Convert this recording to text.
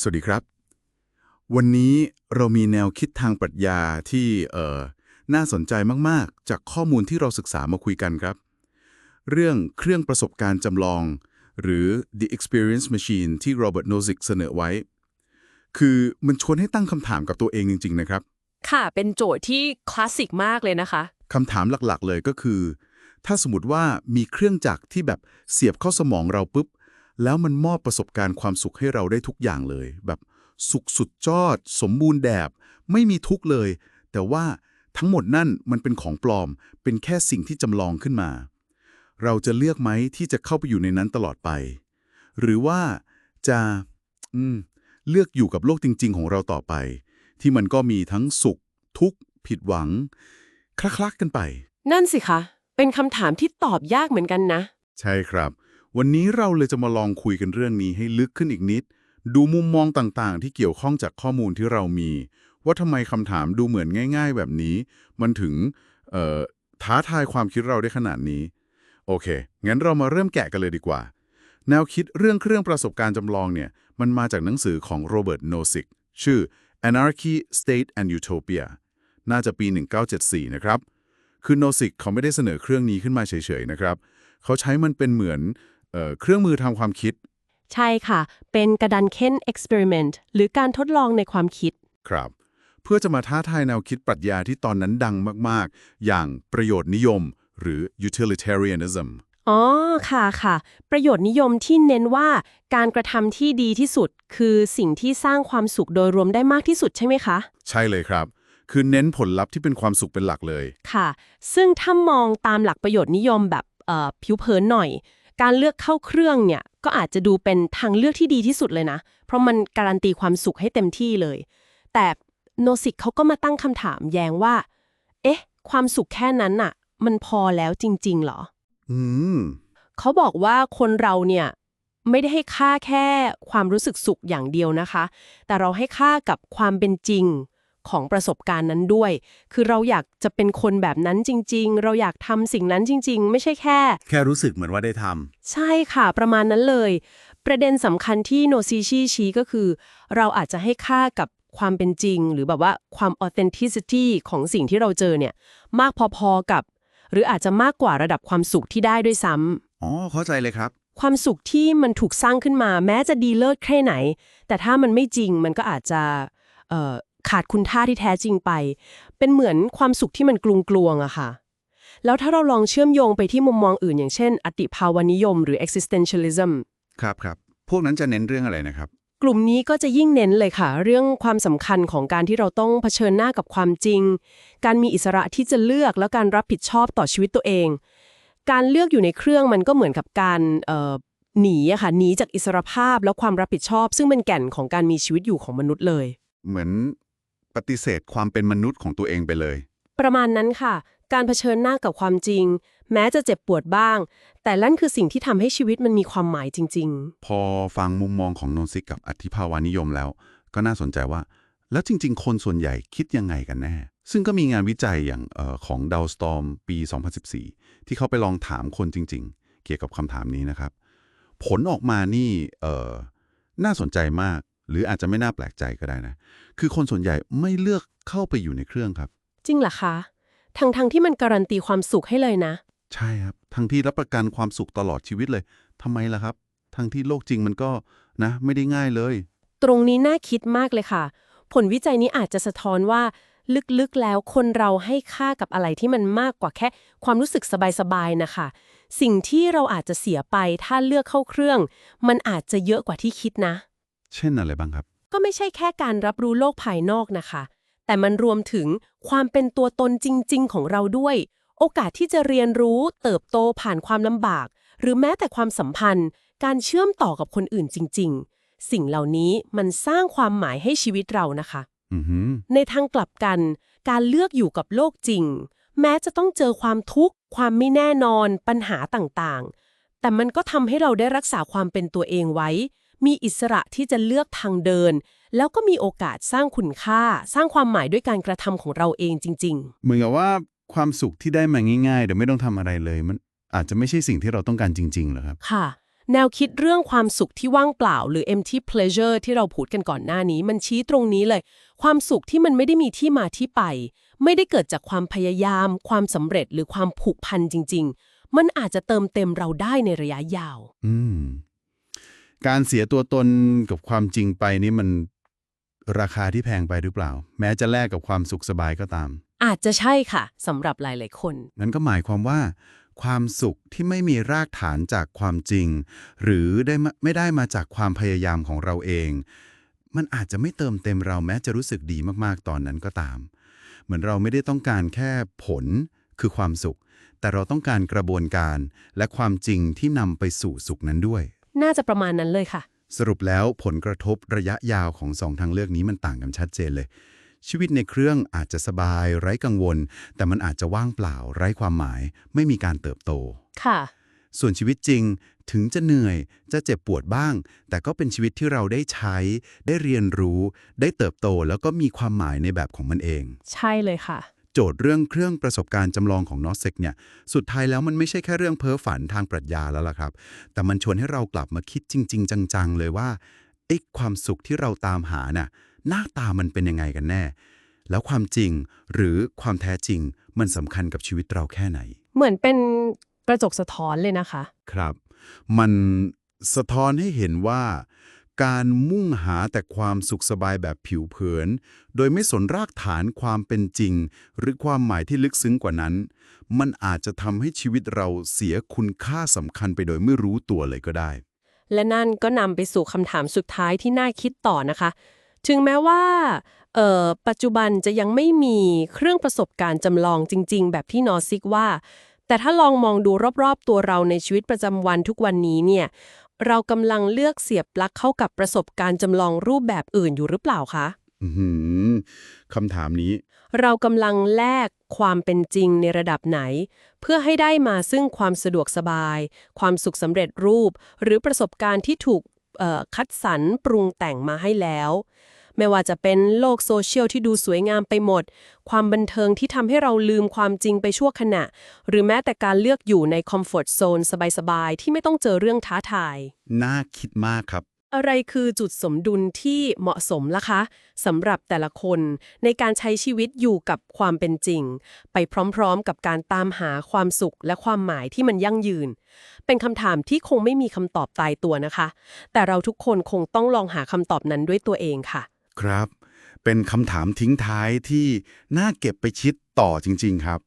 สวัสดีครับ วันนี้เรามีแนวคิดทางปรัชญาที่เอ่อน่าสนใจมาก ๆ จากข้อมูลที่เราศึกษามาคุยกันครับ เรื่องเครื่องประสบการณ์จำลอง หรือ the experience machine ที่โรเบิร์ตโนซิกเสนอไว้ คือมันชวนให้ตั้งคำถามกับตัวเองจริง ๆ นะครับ ค่ะเป็นโจทย์ที่คลาสสิกมากเลยนะคะ คำถามหลักๆ เลยก็คือ ถ้าสมมติว่ามีเครื่องจักรที่แบบเสียบเข้าสมองเราปุ๊บ แล้วมันมอบประสบการณ์ความสุขให้เราได้ทุกอย่างเลย แบบสุขสุดจอด สมบูรณ์แบบไม่มีทุกข์เลย แต่ว่าทั้งหมดนั่นมันเป็นของปลอม เป็นแค่สิ่งที่จำลองขึ้นมา เราจะเลือกไหมที่จะเข้าไปอยู่ในนั้นตลอดไป หรือว่าจะอืมเลือกอยู่กับโลกจริง ๆ ของเราต่อไป ที่มันก็มีทั้งสุข ทุกข์ ผิดหวัง คลักๆกันไป นั่นสิคะ เป็นคำถามที่ตอบยากเหมือนกันนะ ใช่ครับ วันนี้เราเลยจะมาลองคุยกันเรื่องนี้ให้ลึกขึ้นอีกนิด ดูมุมมองต่างๆ ที่เกี่ยวข้องจากข้อมูลที่เรามี ว่าทำไมคำถามดูเหมือนง่าย ๆ แบบนี้ มันถึงเอ่อท้าทายความคิดเราได้ขนาดนี้ โอเค งั้นเรามาเริ่มแกะกันเลยดีกว่า แนวคิดเรื่องเครื่องประสบการณ์จำลองเนี่ย มันมาจากหนังสือของโรเบิร์ตโนซิกชื่อ Anarchy State and Utopia น่าจะปี 1974 นะครับ คือโนซิกเขาไม่ได้เสนอเครื่องนี้ขึ้นมาเฉยๆนะครับ เขาใช้มันเป็นเหมือน เอ่อเครื่องมือทำความคิด ใช่ค่ะ เป็นกระดานเค้น experiment หรือการทดลองในความคิด ครับ เพื่อจะมาท้าทายแนวคิดปรัชญาที่ตอนนั้นดังมาก ๆ อย่างประโยชน์นิยม หรือ utilitarianism อ๋อ ค่ะค่ะ ประโยชน์นิยมที่เน้นว่าการกระทำที่ดีที่สุด คือสิ่งที่สร้างความสุขโดยรวมได้มากที่สุดใช่ไหมคะ ใช่เลยครับ คือเน้นผลลัพธ์ที่เป็นความสุขเป็นหลักเลย ค่ะ ซึ่งถ้ามองตามหลักประโยชน์นิยมแบบเอ่อผิวเผินหน่อย การเลือกเข้าเครื่องเนี่ยก็อาจจะดูเป็นทางเลือกที่ดีที่สุดเลยนะ เพราะมันการันตีความสุขให้เต็มที่เลย แต่โนซิกเขาก็มาตั้งคำถามแย้งว่า เอ๊ะ ความสุขแค่นั้นน่ะ มันพอแล้วจริงๆเหรอ อืม เขาบอกว่าคนเราเนี่ย ไม่ได้ให้ค่าแค่ความรู้สึกสุขอย่างเดียวนะคะ แต่เราให้ค่ากับความเป็นจริง ของประสบการณ์นั้นด้วย คือเราอยากจะเป็นคนแบบนั้นจริง ๆ เราอยากทำสิ่งนั้นจริง ๆ ไม่ใช่แค่ แค่รู้สึกเหมือนว่าได้ทใช่ค่ะ ประมาณนั้นเลย ประเด็นสำคัญที่โนซิชิชี้ก็คือ เราอาจจะให้ค่ากับความเป็นจริง หรือแบบว่าความ authenticity ของสิ่งที่เราเจอเนี่ย มากพอๆกับ หรืออาจจะมากกว่าระดับความสุขที่ได้ด้วยซ้ำำอ๋อเข้าใจเลยครับ ความสุขที่มันถูกสร้างขึ้นมาแม้จะดีเลิศแค่ไหน แต่ถ้ามันไม่จริงมันก็อาจจะเอ่อ ขาดคุณค่าที่แท้จริงไป เป็นเหมือนความสุขที่มันกลุงกลวงอะค่ะ แล้วถ้าเราลองเชื่อมโยงไปที่มุมมองอื่น อย่างเช่น อติภาวนิยม หรือ existentialism ครับครับ พวกนั้นจะเน้นเรื่องอะไรนะครับ กลุ่มนี้ก็จะยิ่งเน้นเลยค่ะ เรื่องความสำคัญของการที่เราต้องเผชิญหน้ากับความจริง การมีอิสระที่จะเลือกและการรับผิดชอบต่อชีวิตตัวเอง การเลือกอยู่ในเครื่องมันก็เหมือนกับการเอ่อหนีอะค่ะหนีจากอิสรภาพและความรับผิดชอบ ซึ่งเป็นแก่นของการมีชีวิตอยู่ของมนุษย์เลย เหมือน ปฏิเสธความเป็นมนุษย์ของตัวเองไปเลย ประมาณนั้นค่ะ การเผชิญหน้ากับความจริง แม้จะเจ็บปวดบ้าง แต่นั่นคือสิ่งที่ทำให้ชีวิตมันมีความหมายจริง พอฟังมุมมองของโนซิกกับอธิภาวานิยมแล้ว ก็น่าสนใจว่า แล้วจริง ๆ คนส่วนใหญ่คิดยังไงกันแน่ ซึ่งก็มีงานวิจัยอย่างเออของดาวสตอมปี 2014 ที่เขาไปลองถามคนจริง ๆ เกี่ยวกับคำถามนี้นะครับ ผลออกมานี่เออน่าสนใจมาก หรืออาจจะไม่น่าแปลกใจก็ได้นะ คือคนส่วนใหญ่ไม่เลือกเข้าไปอยู่ในเครื่องครับๆจริงเหรอคะทั้งทงๆที่มันการันตีความสุขให้เลยนะ ใช่ครับ ทั้งที่รับประกันความสุขตลอดชีวิตเลยทำไมล่ะครับ ทั้งที่โลกจริงมันก็นะ ไม่ได้ง่ายเลย ตรงนี้น่าคิดมากเลยค่ะ ผลวิจัยนี้อาจจะสะท้อนว่า ลึกๆแล้วคนเราให้ค่ากับอะไรที่มันมากกว่าแค่ ความรู้สึกสบายๆนะคะ สิ่งที่เราอาจจะเสียไปถ้าเลือกเข้าเครื่อง มันอาจจะเยอะกว่าที่คิดนะ เช่นอะไรบ้างครับ ก็ไม่ใช่แค่การรับรู้โลกภายนอกนะคะ แต่มันรวมถึงความเป็นตัวตนจริง ๆ ของเราด้วย โอกาสที่จะเรียนรู้ เติบโตผ่านความลำบาก หรือแม้แต่ความสัมพันธ์ การเชื่อมต่อกับคนอื่นจริง ๆ สิ่งเหล่านี้มันสร้างความหมายให้ชีวิตเรานะคะอือหือในทางกลับกัน การเลือกอยู่กับโลกจริง แม้จะต้องเจอความทุกข์ ความไม่แน่นอน ปัญหาต่างๆ แต่มันก็ทำให้เราได้รักษาความเป็นตัวเองไว้ มีอิสระที่จะเลือกทางเดิน แล้วก็มีโอกาสสร้างคุณค่า สร้างความหมายด้วยการกระทำของเราเองจริงเหมือนกับว่าความสุขที่ได้มาง่ายๆเดี๋ยวไม่ต้องทำอะไรเลย มันอาจจะไม่ใช่สิ่งที่เราต้องการจริงๆเหรอครับๆค่ะ แนวคิดเรื่องความสุขที่ว่างเปล่า หรือ empty pleasure ที่เราพูดกันก่อนหน้านี้ มันชี้ตรงนี้เลย ความสุขที่มันไม่ได้มีที่มาที่ไป ไม่ได้เกิดจากความพยายาม ความสำเร็จหรือความผูกพันจริง ๆ มันอาจจะเติมเต็มเราได้ในระยะยาว อืม การเสียตัวตนกับความจริงไปนี่มันราคาที่แพงไปหรือเปล่า แม้จะแลกกับความสุขสบายก็ตาม อาจจะใช่ค่ะสำหรับหลายๆคน นั่นก็หมายความว่า ความสุขที่ไม่มีรากฐานจากความจริง หรือได้มาไม่ได้มาจากความพยายามของเราเอง มันอาจจะไม่เติมเต็มเราแม้จะรู้สึกดีมากๆตอนนั้นก็ตาม เหมือนเราไม่ได้ต้องการแค่ผลคือความสุข แต่เราต้องการกระบวนการและความจริงที่นำไปสู่สุขนั้นด้วย น่าจะประมาณนั้นเลยค่ะ สรุปแล้วผลกระทบระยะยาวของสองทางเลือกนี้มันต่างกันชัดเจนเลย ชีวิตในเครื่องอาจจะสบาย ไร้กังวล แต่มันอาจจะว่างเปล่า ไร้ความหมาย ไม่มีการเติบโต ค่ะ ส่วนชีวิตจริงถึงจะเหนื่อยจะเจ็บปวดบ้าง แต่ก็เป็นชีวิตที่เราได้ใช้ ได้เรียนรู้ ได้เติบโตแล้วก็มีความหมายในแบบของมันเอง ใช่เลยค่ะ โจทย์เรื่องเครื่องประสบการณ์จำลองของนอสเซกเนี่ยสุดท้ายแล้วมันไม่ใช่แค่เรื่องเพ้อฝันทางปรัชญาแล้วล่ะครับ แต่มันชวนให้เรากลับมาคิดจริง ๆ จัง ๆ เลยว่าไอ้ความสุขที่เราตามหาน่ะหน้าตามันเป็นยังไงกันแน่ แล้วความจริงหรือความแท้จริงมันสำคัญกับชีวิตเราแค่ไหน เหมือนเป็นกระจกสะท้อนเลยนะคะ ครับ มันสะท้อนให้เห็นว่า การมุ่งหาแต่ความสุขสบายแบบผิวเผิน โดยไม่สนรากฐานความเป็นจริง หรือความหมายที่ลึกซึ้งกว่านั้น มันอาจจะทำให้ชีวิตเราเสียคุณค่าสำคัญไปโดยไม่รู้ตัวเลยก็ได้ และนั่นก็นำไปสู่คำถามสุดท้ายที่น่าคิดต่อนะคะ ถึงแม้ว่าออปัจจุบันจะยังไม่มีเครื่องประสบการณ์จำลองจริง ๆ แบบที่นอซิกว่าแต่ถ้าลองมองดูรอบๆ ตัวเราในชีวิตประจำวันทุกวันนี้เนี่ยเรากำลังเลือกเสียบปลั๊กเข้ากับประสบการณ์จำลองรูปแบบอื่นอยู่หรือเปล่าคะอือหือคำถามนี้ เรากำลังแลกความเป็นจริงในระดับไหน เพื่อให้ได้มาซึ่งความสะดวกสบาย ความสุขสำเร็จรูป หรือประสบการณ์ที่ถูกเอ่อคัดสรรปรุงแต่งมาให้แล้ว ไม่ว่าจะเป็นโลกโซเชียลที่ดูสวยงามไปหมด ความบันเทิงที่ทำให้เราลืมความจริงไปชั่วขณะ หรือแม้แต่การเลือกอยู่ในคอมฟอร์ z โซนสบายๆ ที่ไม่ต้องเจอเรื่องท้าทาย น่าคิดมากครับ อะไรคือจุดสมดุลที่เหมาะสมล่ะคะสำหรับแต่ละคนในการใช้ชีวิตอยู่กับความเป็นจริง ไปพร้อมๆ กับการตามหาความสุขและความหมายที่มันยั่งยืน เป็นคำถามที่คงไม่มีคำตอบตายตัวนะคะ แต่เราทุกคนคงต้องลองหาคำตอบนั้นด้วยตัวเองค่ะ ครับ เป็นคำถามทิ้งท้ายที่น่าเก็บไปคิดต่อจริง ๆ ครับ